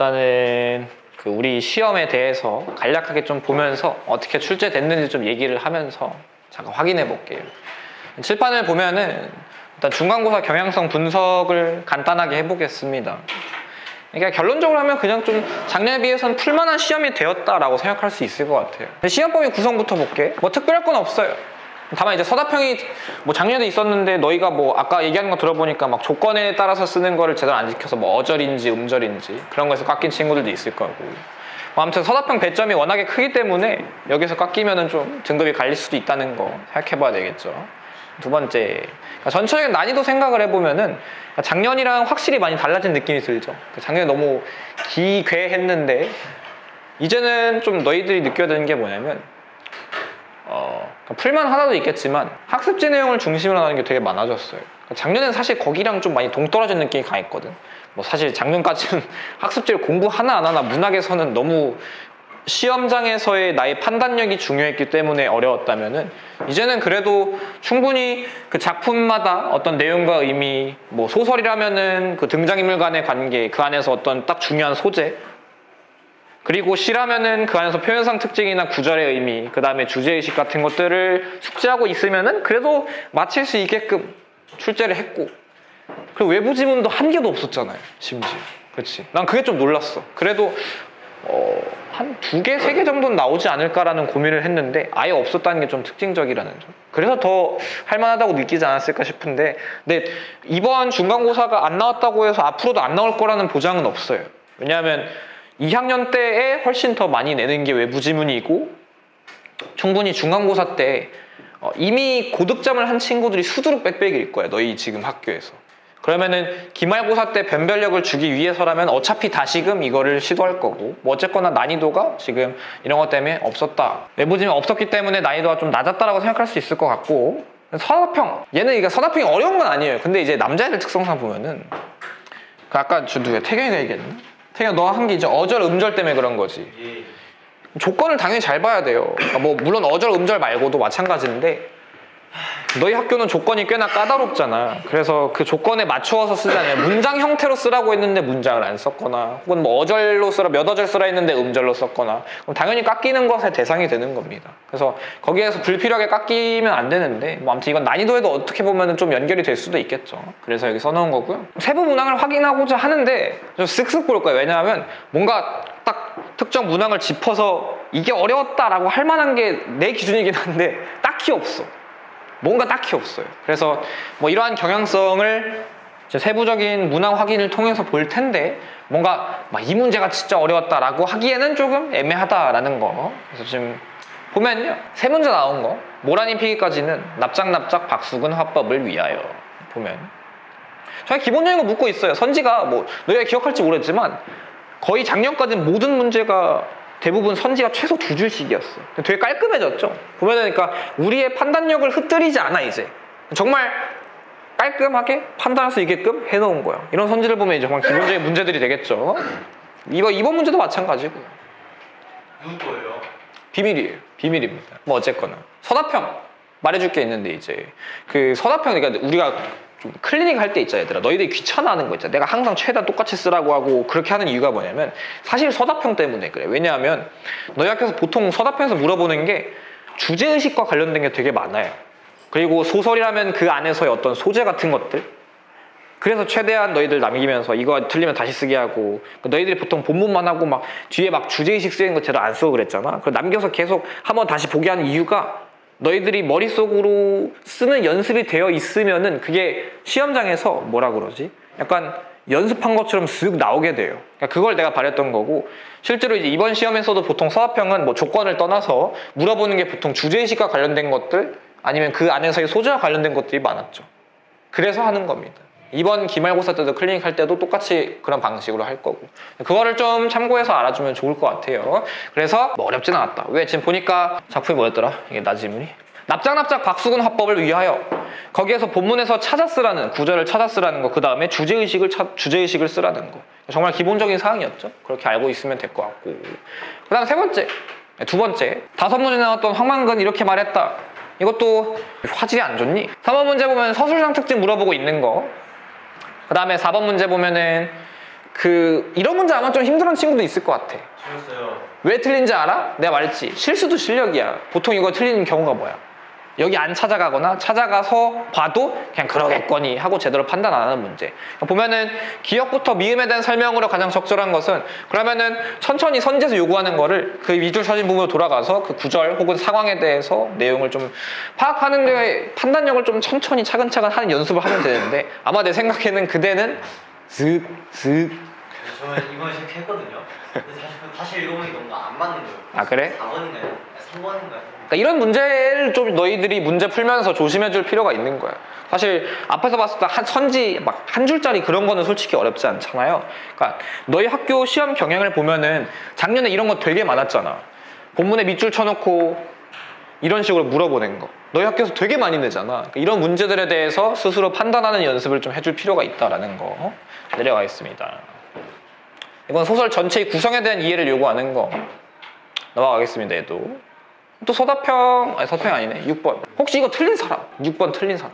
일단은 그 우리 시험에 대해서 간략하게 좀 보면서 어떻게 출제됐는지 좀 얘기를 하면서 잠깐 확인해 볼게요. 칠판을 보면은 일단 중간고사 경향성 분석을 간단하게 해보겠습니다. 그러니까 결론적으로 하면 그냥 좀 작년에 비해서는 풀만한 시험이 되었다라고 생각할 수 있을 것 같아요. 시험범위 구성부터 볼게. 뭐 특별할 건 없어요. 다만 이제 서답형이 뭐 작년에 있었는데 너희가 뭐 아까 얘기하는 거 들어보니까 막 조건에 따라서 쓰는 거를 제대로 안 지켜서 뭐 어절인지 음절인지 그런 거에서 깎인 친구들도 있을 거고. 뭐 아무튼 서답형 배점이 워낙에 크기 때문에 여기서 깎이면은 좀 등급이 갈릴 수도 있다는 거 생각해봐야 되겠죠. 두 번째, 그러니까 전체적인 난이도 생각을 해보면은 그러니까 작년이랑 확실히 많이 달라진 느낌이 들죠. 그러니까 작년에 너무 기괴했는데 이제는 좀 너희들이 느껴야 되는 게 뭐냐면 어, 그러니까 풀만 하나도 있겠지만 학습지 내용을 중심으로 하는 게 되게 많아졌어요. 그러니까 작년에는 사실 거기랑 좀 많이 동떨어진 느낌이 강했거든. 뭐 사실 작년까지는 학습지를 공부 하나 안 하나 문학에서는 너무 시험장에서의 나의 판단력이 중요했기 때문에 어려웠다면은 이제는 그래도 충분히 그 작품마다 어떤 내용과 의미, 뭐 소설이라면은 그 등장인물 간의 관계, 그 안에서 어떤 딱 중요한 소재, 그리고 시라면은 그 안에서 표현상 특징이나 구절의 의미, 그 다음에 주제의식 같은 것들을 숙지하고 있으면은 그래도 맞힐 수 있게끔 출제를 했고, 그리고 외부 지문도 한 개도 없었잖아요, 심지어. 그렇지. 난 그게 좀 놀랐어. 그래도 어, 한 두 개, 세 개 정도는 나오지 않을까라는 고민을 했는데 아예 없었다는 게 좀 특징적이라는 점. 그래서 더 할만하다고 느끼지 않았을까 싶은데, 근데 이번 중간고사가 안 나왔다고 해서 앞으로도 안 나올 거라는 보장은 없어요. 왜냐하면 2학년 때에 훨씬 더 많이 내는 게 외부 지문이고, 충분히 중간고사 때 어, 이미 고득점을 한 친구들이 수두룩 빽빽일 거야, 너희 지금 학교에서. 그러면은 기말고사 때 변별력을 주기 위해서라면 어차피 다시금 이거를 시도할 거고 뭐 어쨌거나 난이도가 지금 이런 것 때문에 없었다 외부지면 없었기 때문에 난이도가 좀 낮았다라고 생각할 수 있을 것 같고 서답형 얘는 이게 서답형이 어려운 건 아니에요 근데 이제 남자애들 특성상 보면은 그 아까 저 누구야 태경이가 얘기했나? 태경 너가 한 게 이제 어절 음절 때문에 그런 거지. 조건을 당연히 잘 봐야 돼요. 그러니까 뭐 물론 어절 음절 말고도 마찬가지인데 너희 학교는 조건이 꽤나 까다롭잖아. 그래서 그 조건에 맞추어서 쓰잖아요. 문장 형태로 쓰라고 했는데 문장을 안 썼거나, 혹은 뭐 어절로 쓰라, 몇 어절 쓰라 했는데 음절로 썼거나, 그럼 당연히 깎이는 것의 대상이 되는 겁니다. 그래서 거기에서 불필요하게 깎이면 안 되는데, 뭐 아무튼 이건 난이도에도 어떻게 보면 좀 연결이 될 수도 있겠죠. 그래서 여기 써놓은 거고요. 세부 문항을 확인하고자 하는데 좀 쓱쓱 볼 거예요. 왜냐하면 뭔가 딱 특정 문항을 짚어서 이게 어려웠다라고 할 만한 게 내 기준이긴 한데 딱히 없어. 뭔가 딱히 없어요. 그래서 뭐 이러한 경향성을 세부적인 문항 확인을 통해서 볼 텐데 뭔가 막이 문제가 진짜 어려웠다라고 하기에는 조금 애매하다라는 거. 그래서 지금 보면요. 세 문제 나온 거. 모란이 피기까지는 납작납작 박수근 화법을 위하여. 보면. 저희 기본적인 거 묻고 있어요. 선지가 뭐 너희가 기억할지 모르겠지만 거의 작년까지는 모든 문제가 대부분 선지가 최소 두 줄씩이었어. 되게 깔끔해졌죠. 보면은 그러니까 우리의 판단력을 흩뜨리지 않아 이제. 정말 깔끔하게 판단할 수 있게끔 해놓은 거야. 이런 선지를 보면 이제 정말 기본적인 문제들이 되겠죠. 이거 이번 문제도 마찬가지고요. 누구 거예요? 비밀이에요. 비밀입니다. 뭐 어쨌거나 서답형 말해줄 게 있는데 이제 그 서답형 그러니까 우리가 좀 클리닉 할 때 있잖아 얘들아. 너희들이 귀찮아하는 거 있잖아. 내가 항상 최대한 똑같이 쓰라고 하고 그렇게 하는 이유가 뭐냐면 사실 서답형 때문에 그래. 왜냐하면 너희 학교에서 보통 서답형에서 물어보는 게 주제의식과 관련된 게 되게 많아요. 그리고 소설이라면 그 안에서의 어떤 소재 같은 것들. 그래서 최대한 너희들 남기면서 이거 틀리면 다시 쓰게 하고 너희들이 보통 본문만 하고 막 뒤에 막 주제의식 쓰이는 거 제대로 안 쓰고 그랬잖아. 그걸 남겨서 계속 한번 다시 보게 하는 이유가 너희들이 머릿속으로 쓰는 연습이 되어 있으면은 그게 시험장에서 뭐라 그러지? 약간 연습한 것처럼 쓱 나오게 돼요. 그러니까 그걸 내가 바랬던 거고 실제로 이제 이번 시험에서도 보통 서합형은 뭐 조건을 떠나서 물어보는 게 보통 주제의식과 관련된 것들 아니면 그 안에서의 소재와 관련된 것들이 많았죠. 그래서 하는 겁니다. 이번 기말고사 때도 클리닉 할 때도 똑같이 그런 방식으로 할 거고. 그거를 좀 참고해서 알아주면 좋을 것 같아요. 그래서 뭐 어렵진 않았다. 왜 지금 보니까 작품이 뭐였더라? 이게 나 지문이? 납작납작 박수근 화법을 위하여 거기에서 본문에서 찾아 쓰라는 구절을 찾아 쓰라는 거 그 다음에 주제의식을 찾- 주제의식을 쓰라는 거. 정말 기본적인 사항이었죠? 그렇게 알고 있으면 될 것 같고. 그 다음 세 번째 두 번째. 다섯 문제 나왔던 황만근 이렇게 말했다. 이것도 화질이 안 좋니? 3번 문제 보면 서술상 특징 물어보고 있는 거 그 다음에 4번 문제 보면은 그 이런 문제 아마 좀 힘들어하는 친구도 있을 것 같아. 틀렸어요. 왜 틀린지 알아? 내가 말했지. 실수도 실력이야. 보통 이거 틀리는 경우가 뭐야? 여기 안 찾아가거나 찾아가서 봐도 그냥 그러겠거니 하고 제대로 판단 안 하는 문제. 보면은 기억부터 미음에 대한 설명으로 가장 적절한 것은 그러면은 천천히 선지에서 요구하는 거를 그 위줄 사진 부분으로 돌아가서 그 구절 혹은 상황에 대해서 내용을 좀 파악하는 데 판단력을 좀 천천히 차근차근 하는 연습을 하면 되는데 아마 내 생각에는 그대는 슥슥 저는 이번에 시작했거든요. 근데 사실, 사실 읽어보니 너무 안 맞는 거예요. 아 그래? 4번인가요? 3번인가요? 그러니까 이런 문제를 좀 너희들이 문제 풀면서 조심해 줄 필요가 있는 거야. 사실 앞에서 봤을 때 한 선지 막 한 줄짜리 그런 거는 솔직히 어렵지 않잖아요. 그러니까 너희 학교 시험 경향을 보면은 작년에 이런 거 되게 많았잖아. 본문에 밑줄 쳐놓고 이런 식으로 물어보는 거. 너희 학교에서 되게 많이 내잖아. 그러니까 이런 문제들에 대해서 스스로 판단하는 연습을 좀 해줄 필요가 있다라는 거 내려가 있습니다. 이건 소설 전체의 구성에 대한 이해를 요구하는 거 넘어가겠습니다. 얘도. 또 서다평 아니 서평 아니네 6번 혹시 이거 틀린 사람 6번 틀린 사람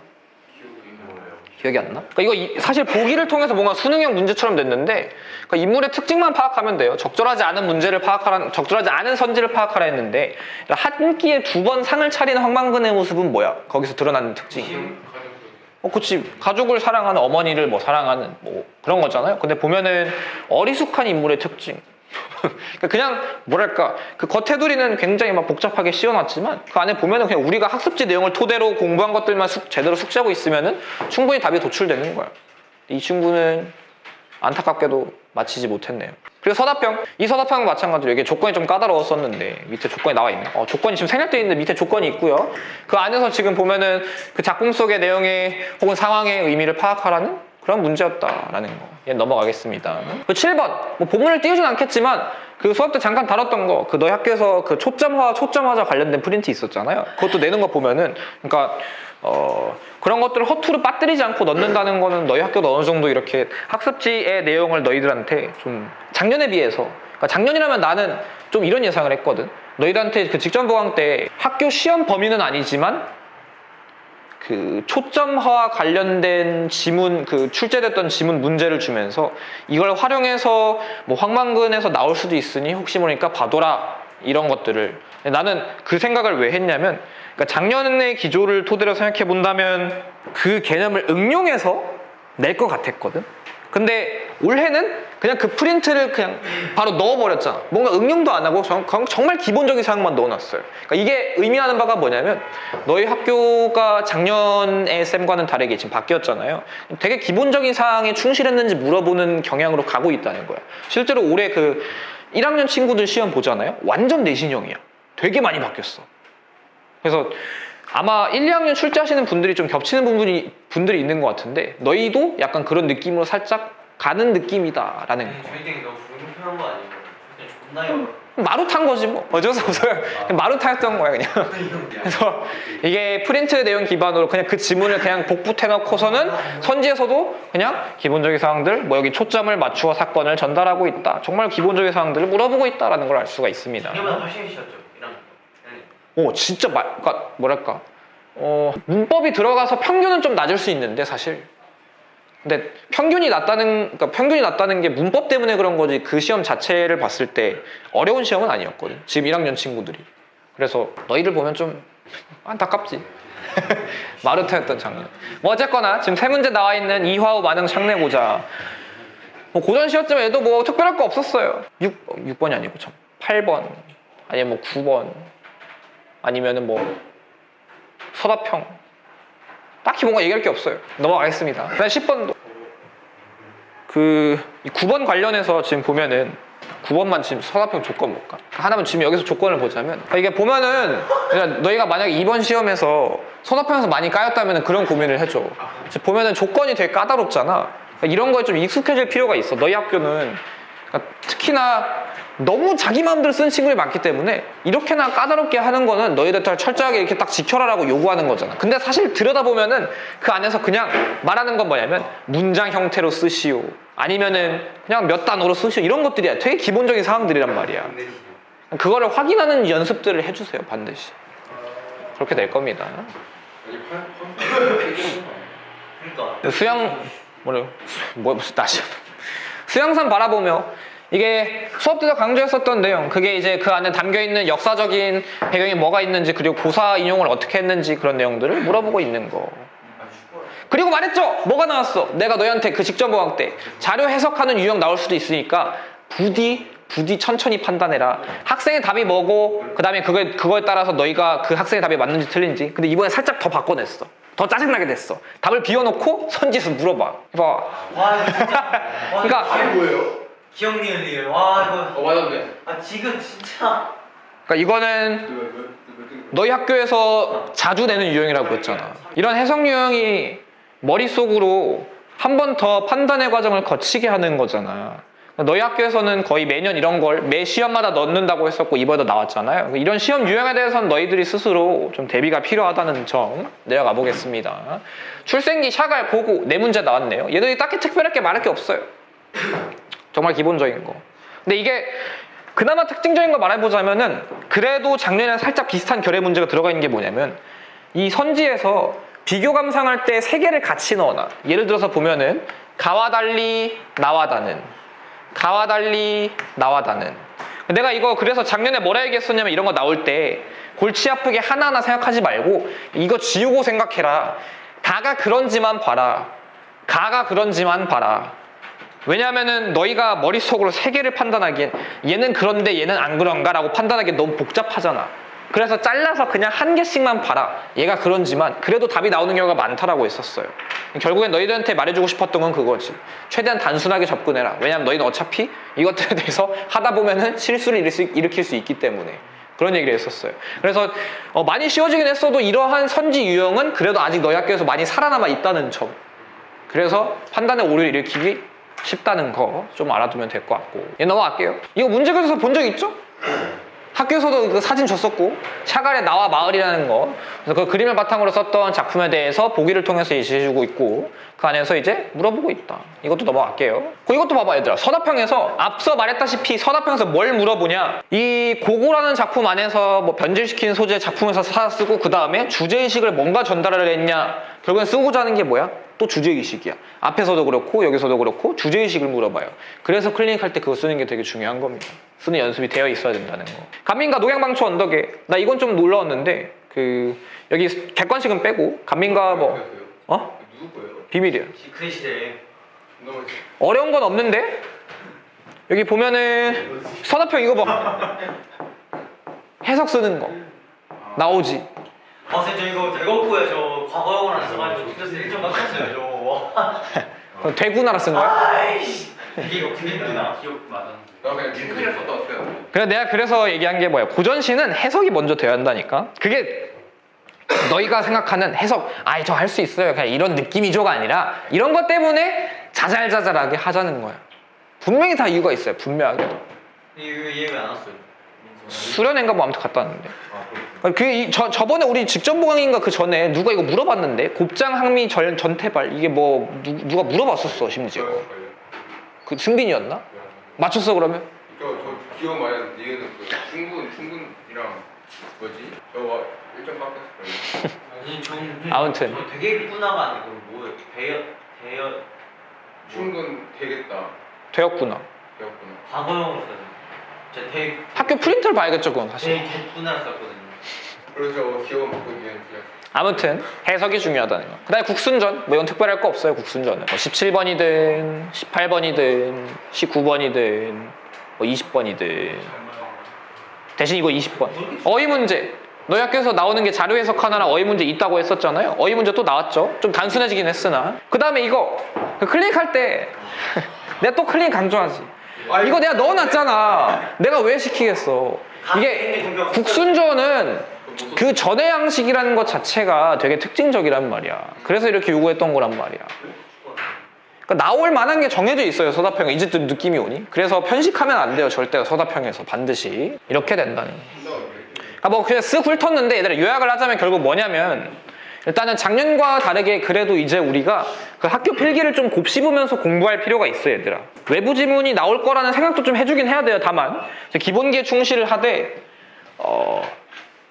기억이 안 나? 그러니까 이거 이- 사실 보기를 통해서 뭔가 수능형 문제처럼 됐는데 그러니까 인물의 특징만 파악하면 돼요 적절하지 않은 문제를 파악하라 적절하지 않은 선지를 파악하라 했는데 그러니까 한 끼에 두 번 상을 차리는 황망근의 모습은 뭐야? 거기서 드러나는 특징이 어, 그치. 가족을 사랑하는 어머니를 뭐 사랑하는 뭐 그런 거잖아요. 근데 보면은 어리숙한 인물의 특징. 그러니까 그냥 뭐랄까 그 겉테두리는 굉장히 막 복잡하게 씌워놨지만 그 안에 보면은 그냥 우리가 학습지 내용을 토대로 공부한 것들만 숙- 제대로 숙지하고 있으면은 충분히 답이 도출되는 거야. 이 친구는 안타깝게도 마치지 못했네요. 그리고 서다평 이 서다평은 마찬가지로 이게 조건이 좀 까다로웠었는데 밑에 조건이 나와 있네. 어, 조건이 지금 생략되어 있는데 밑에 조건이 있고요. 그 안에서 지금 보면은 그 작품 속의 내용의 혹은 상황의 의미를 파악하라는 그런 문제였다라는 거. 얘 넘어가겠습니다. 그 7번 뭐 본문을 띄우진 않겠지만 그 수업 때 잠깐 다뤘던 거 그 너희 학교에서 그 초점화 초점화자 관련된 프린트 있었잖아요. 그것도 내는 거 보면은 그러니까 어, 그런 것들을 허투루 빠뜨리지 않고 넣는다는 거는 너희 학교도 어느 정도 이렇게 학습지의 내용을 너희들한테 좀 작년에 비해서 그러니까 작년이라면 나는 좀 이런 예상을 했거든. 너희들한테 그 직전 보강 때 학교 시험 범위는 아니지만 그 초점화와 관련된 지문 그 출제됐던 지문 문제를 주면서 이걸 활용해서 뭐 황망근에서 나올 수도 있으니 혹시 모르니까 봐둬라 이런 것들을 나는 그 생각을 왜 했냐면 그러니까 작년의 기조를 토대로 생각해 본다면 그 개념을 응용해서 낼 것 같았거든. 근데 올해는 그냥 그 프린트를 그냥 바로 넣어버렸잖아. 뭔가 응용도 안 하고 정, 말 기본적인 사항만 넣어놨어요. 그러니까 이게 의미하는 바가 뭐냐면 너희 학교가 작년의 쌤과는 다르게 지금 바뀌었잖아요. 되게 기본적인 사항에 충실했는지 물어보는 경향으로 가고 있다는 거야. 실제로 올해 그 1학년 친구들 시험 보잖아요. 완전 내신형이야. 되게 많이 바뀌었어. 그래서 아마 1, 2학년 출제하시는 분들이 좀 겹치는 부분이 분들이 있는 것 같은데 너희도 약간 그런 느낌으로 살짝 가는 느낌이다라는 거. 저희 땡이 너무 불공평한 거 아니에요? 그냥 존나 요. 마루 탄 거지 뭐 어쩔 수 없어요. 그냥 마루 타였던 거야 그냥. 그래서 이게 프린트 내용 기반으로 그냥 그 지문을 그냥 복붙해놓고서는 선지에서도 그냥 기본적인 사항들 뭐 여기 초점을 맞추어 사건을 전달하고 있다. 정말 기본적인 사항들을 물어보고 있다라는 걸 알 수가 있습니다. 오 진짜 말, 그러니까 뭐랄까. 어, 문법이 들어가서 평균은 좀 낮을 수 있는데 사실. 근데 평균이 낮다는 그러니까 평균이 낮다는 게 문법 때문에 그런 거지 그 시험 자체를 봤을 때 어려운 시험은 아니었거든 지금 1학년 친구들이. 그래서 너희를 보면 좀 안타깝지. 마르타였던 작년 뭐 어쨌거나 지금 세 문제 나와 있는 이화우 만능 창내고자. 뭐 고전 시였지만 얘도 뭐 특별할 거 없었어요. 6, 6번이 아니고 참 8번 아니면 뭐 9번 아니면은 뭐 서다평 딱히 뭔가 얘기할 게 없어요. 넘어가겠습니다. 그다음 10번도 그 9번 관련해서 지금 보면은 9번만 지금 서다평 조건 볼까? 하나만 지금 여기서 조건을 보자면 그러니까 이게 보면은 너희가 만약에 이번 시험에서 서다평에서 많이 까였다면 그런 고민을 해줘. 보면은 조건이 되게 까다롭잖아. 그러니까 이런 거에 좀 익숙해질 필요가 있어. 너희 학교는 그러니까 특히나 너무 자기 마음대로 쓴 친구들이 많기 때문에 이렇게나 까다롭게 하는 거는 너희들 다 철저하게 이렇게 딱 지켜라라고 요구하는 거잖아. 근데 사실 들여다보면은 그 안에서 그냥 말하는 건 뭐냐면 문장 형태로 쓰시오. 아니면은 그냥 몇 단어로 쓰시오. 이런 것들이야. 되게 기본적인 사항들이란 말이야. 그거를 확인하는 연습들을 해주세요. 반드시. 그렇게 될 겁니다. 그러니까. 수영 뭐래 뭐 무슨 다시 수양산 바라보며 이게 수업 때도 강조했었던 내용 그게 이제 그 안에 담겨 있는 역사적인 배경이 뭐가 있는지 그리고 고사 인용을 어떻게 했는지 그런 내용들을 물어보고 있는 거. 그리고 말했죠. 뭐가 나왔어? 내가 너희한테 그 직전 보강 때 자료 해석하는 유형 나올 수도 있으니까 부디 부디 천천히 판단해라. 학생의 답이 뭐고 그 다음에 그거에 그거에 따라서 너희가 그 학생의 답이 맞는지 틀린지. 근데 이번에 살짝 더 바꿔냈어. 더 짜증나게 됐어. 답을 비워놓고 선지에서 물어봐. 봐. 와 진짜. 와, 그러니까- 이거 뭐예요? 기억 니은 리을. 와 이거. 어 맞았네. 아 지금 진짜. 그러니까 이거는 너희 학교에서 자주 내는 유형이라고 했잖아. 이런 해석 유형이 머릿속으로 한 번 더 판단의 과정을 거치게 하는 거잖아. 너희 학교에서는 거의 매년 이런 걸 매 시험마다 넣는다고 했었고 이번에도 나왔잖아요. 이런 시험 유형에 대해서는 너희들이 스스로 좀 대비가 필요하다는 점 내려가 보겠습니다. 출생기 샤갈 고고 네 문제 나왔네요. 얘들이 딱히 특별하게 말할 게 없어요. 정말 기본적인 거. 근데 이게 그나마 특징적인 거 말해보자면은 그래도 작년에 살짝 비슷한 결의 문제가 들어가 있는 게 뭐냐면 이 선지에서 비교 감상할 때 세 개를 같이 넣어놔. 예를 들어서 보면은 가와 달리 나와 다는 가와 달리 나와 다는 내가 이거 그래서 작년에 뭐라 얘기했었냐면 이런 거 나올 때 골치 아프게 하나하나 생각하지 말고 이거 지우고 생각해라. 가가 그런지만 봐라. 가가 그런지만 봐라. 왜냐하면은 너희가 머릿속으로 세 개를 판단하기엔 얘는 그런데 얘는 안 그런가라고 판단하기엔 너무 복잡하잖아. 그래서 잘라서 그냥 한 개씩만 봐라. 얘가 그런지만 그래도 답이 나오는 경우가 많다라고 했었어요. 결국엔 너희들한테 말해주고 싶었던 건 그거지. 최대한 단순하게 접근해라. 왜냐하면 너희는 어차피 이것들에 대해서 하다 보면은 실수를 일으킬 수 있기 때문에. 그런 얘기를 했었어요. 그래서 어, 많이 쉬워지긴 했어도 이러한 선지 유형은 그래도 아직 너희 학교에서 많이 살아남아 있다는 점. 그래서 판단의 오류를 일으키기 쉽다는 거 좀 알아두면 될 것 같고. 얘 넘어갈게요. 이거 문제에서 본 적 있죠? 학교에서도 그 사진 줬었고 샤갈의 나와 마을이라는 거. 그래서 그 그림을 바탕으로 썼던 작품에 대해서 보기를 통해서 예시해주고 있고 그 안에서 이제 물어보고 있다. 이것도 넘어갈게요. 그 이것도 봐봐 얘들아. 서답형에서 앞서 말했다시피 서답형에서 뭘 물어보냐? 이 고고라는 작품 안에서 뭐 변질시킨 소재 작품에서 사 쓰고 그 다음에 주제의식을 뭔가 전달을 했냐 결국엔 쓰고자 하는 게 뭐야? 또 주제의식이야. 앞에서도 그렇고 여기서도 그렇고 주제의식을 물어봐요. 그래서 클리닉 할 때 그거 쓰는 게 되게 중요한 겁니다. 쓰는 연습이 되어 있어야 된다는 거. 간민가 녹양방초 언덕에 나 이건 좀 놀라웠는데 그 여기 객관식은 빼고 간민가 뭐 어? 누구 거예요? 비밀이야 어려운 건 없는데? 여기 보면은 서답형 이거 봐. 해석 쓰는 거. 나오지 아 선생님 저 이거 대거고요 저 과거형을 안 써가지고 틀렸어 1점 깎였어요 저. 그럼 대구나라 쓴 거야? 아이씨. 이게 이거 틀린구나. 기억 맞았는데. 나 그냥 링크를 썼다 어때요? 그래 내가 그래서 얘기한 게 뭐야 고전시는 해석이 먼저 돼야 한다니까 그게 너희가 생각하는 해석 아이 저 할 수 있어요 그냥 이런 느낌이죠가 아니라 이런 것 때문에 자잘자잘하게 하자는 거야 분명히 다 이유가 있어요 분명하게도 이거 이해 왜안 왔어요? 수련회인가 뭐 아무튼 갔다 왔는데 아 그렇구나. 그 이- 저, 저번에 우리 직전 보강인가 그 전에 누가 이거 물어봤는데 곱장 항미 절, 전태발 이게 뭐 누, 누가 물어봤었어 심지어 저요? 그 승빈이었나? 맞췄어 그러면? 저, 저 기억 많이 얘는 그 충분, 충분이랑 뭐지? 저거 1점 깎였을 아니 전 아무튼. 저 되게 있구나가 아니고 뭐 대여 대여 충분 되겠다. 되었구나 되었구나. 과거형으로 써요. 대 학교 프린트를 봐야겠죠 그건 사실 대 됐구나 썼거든요. 저 기억 먹고 얘는 그냥 아무튼 해석이 중요하다는 거. 그다음에 국순전 뭐 이건 특별할 거 없어요 국순전은. 뭐 17번이든 18번이든 19번이든 뭐 20번이든 대신 이거 20번. 어휘 문제. 너희 학교에서 나오는 게 자료 해석 하나랑 어휘 문제 있다고 했었잖아요. 어휘 문제 또 나왔죠. 좀 단순해지긴 했으나. 그 다음에 이거 그 클릭할 때 내가 또 클릭 강조하지. 이거 내가 넣어놨잖아. 내가 왜 시키겠어. 이게 국순전은 그 전의 양식이라는 것 자체가 되게 특징적이란 말이야. 그래서 이렇게 요구했던 거란 말이야. 그러니까 나올 만한 게 정해져 있어요 서답형에 이제 또 느낌이 오니 그래서 편식하면 안 돼요 절대 서답형에서 반드시 이렇게 된다는 거. 아, 뭐 그냥 쓱 훑었는데 얘들아 요약을 하자면 결국 뭐냐면 일단은 작년과 다르게 그래도 이제 우리가 그 학교 필기를 좀 곱씹으면서 공부할 필요가 있어 얘들아 외부 지문이 나올 거라는 생각도 좀 해주긴 해야 돼요 다만 기본기에 충실을 하되 어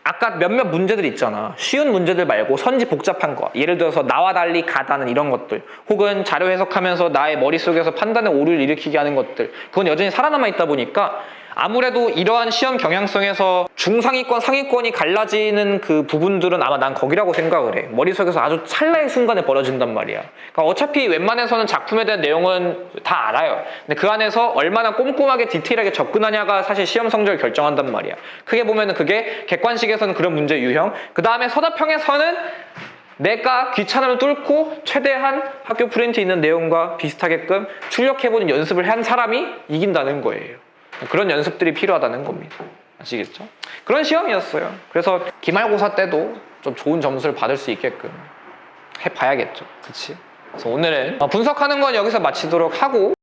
아까 몇몇 문제들 있잖아. 쉬운 문제들 말고 선지 복잡한 거. 예를 들어서 나와 달리 가다는 이런 것들. 혹은 자료 해석하면서 나의 머릿속에서 판단의 오류를 일으키게 하는 것들. 그건 여전히 살아남아 있다 보니까 아무래도 이러한 시험 경향성에서 중상위권, 상위권이 갈라지는 그 부분들은 아마 난 거기라고 생각을 해. 머릿속에서 아주 찰나의 순간에 벌어진단 말이야. 그러니까 어차피 웬만해서는 작품에 대한 내용은 다 알아요. 근데 그 안에서 얼마나 꼼꼼하게 디테일하게 접근하냐가 사실 시험 성적을 결정한단 말이야. 크게 보면은 그게 객관식에서는 그런 문제 유형. 그 다음에 서답형에서는 내가 귀찮음을 뚫고 최대한 학교 프린트 있는 내용과 비슷하게끔 출력해보는 연습을 한 사람이 이긴다는 거예요. 그런 연습들이 필요하다는 겁니다. 아시겠죠? 그런 시험이었어요. 그래서 기말고사 때도 좀 좋은 점수를 받을 수 있게끔 해봐야겠죠. 그치? 그래서 오늘은 어, 분석하는 건 여기서 마치도록 하고